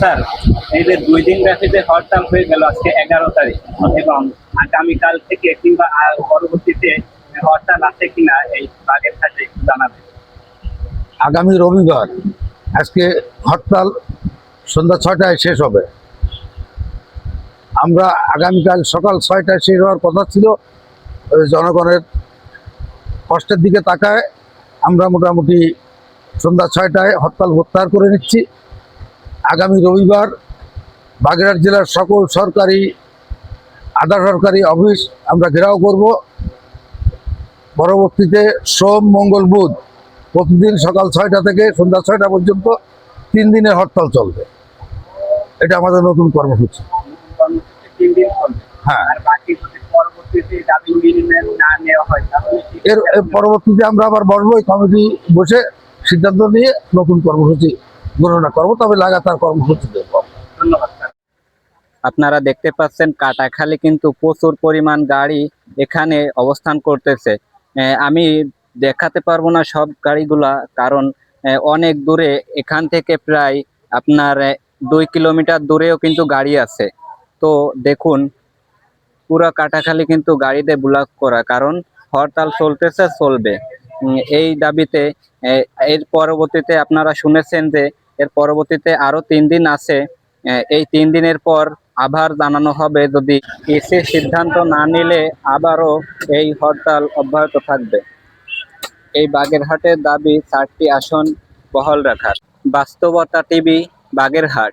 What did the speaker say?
Sir, এই যে দুই দিন ব্যাপী যে হরতাল হয়ে গেল আজকে এগারো তারিখ, এবং আগামীকাল থেকে কিংবা পরবর্তীতে হরতাল আছে কিনা এই বাগের সাথে একটু জানাবেন। আগামী রবিবার আজকে হরতাল সন্ধ্যা ছয়টায় শেষ হবে। আমরা আগামীকাল সকাল ছয়টায় শেষ হওয়ার কথা ছিল জনগণের কষ্টের দিকে তাকায় আমরা মোটামুটি সন্ধ্যা ছয়টায় হরতাল প্রত্যাহার করে নিচ্ছি। আগামী রবিবার বাগেরহাট জেলার সকল সরকারি, আধা সরকারি অফিস আমরা ঘেরাও করব। পরবর্তীতে সোম, মঙ্গল, বুধ প্রতিদিন সকাল ছয়টা থেকে সন্ধ্যা ছয়টা পর্যন্ত তিন দিনের হরতাল চলবে। এটা আমাদের নতুন কর্মসূচি। হ্যাঁ। এর পরবর্তীতে আমরা আবার বসবো কমিটি বসে সিদ্ধান্ত নিয়ে নতুন কর্মসূচি গণনা করব, তবে লাগাতার কর্মসূচি দেবো আপনারা দেখতে পাচ্ছেন কাটাখালি কিন্তু প্রচুর পরিমাণ গাড়ি এখানে অবস্থান করতেছে। আমি দেখাতে পারব না সব গাড়িগুলা, কারণ অনেক দূরে এখান থেকে প্রায় আপনার দুই কিলোমিটার দূরেও কিন্তু গাড়ি আছে। তো দেখুন, পুরো কাটাখালি কিন্তু গাড়িতে ব্লক করা, কারণ হরতাল চলতেছে, চলবে। এই দাবিতে এর পরবর্তীতে আপনারা শুনেছেন যে এর পরবর্তীতে আরও তিন দিন আছে। এই তিন দিনের পর আবার জানানো হবে যদি এসে সিদ্ধান্ত না নিলে আবারও এই হরতাল অব্যাহত থাকবে। এই বাগেরহাটের দাবি চারটি আসন বহাল রাখার। বাস্তবতা টিভি, বাগেরহাট।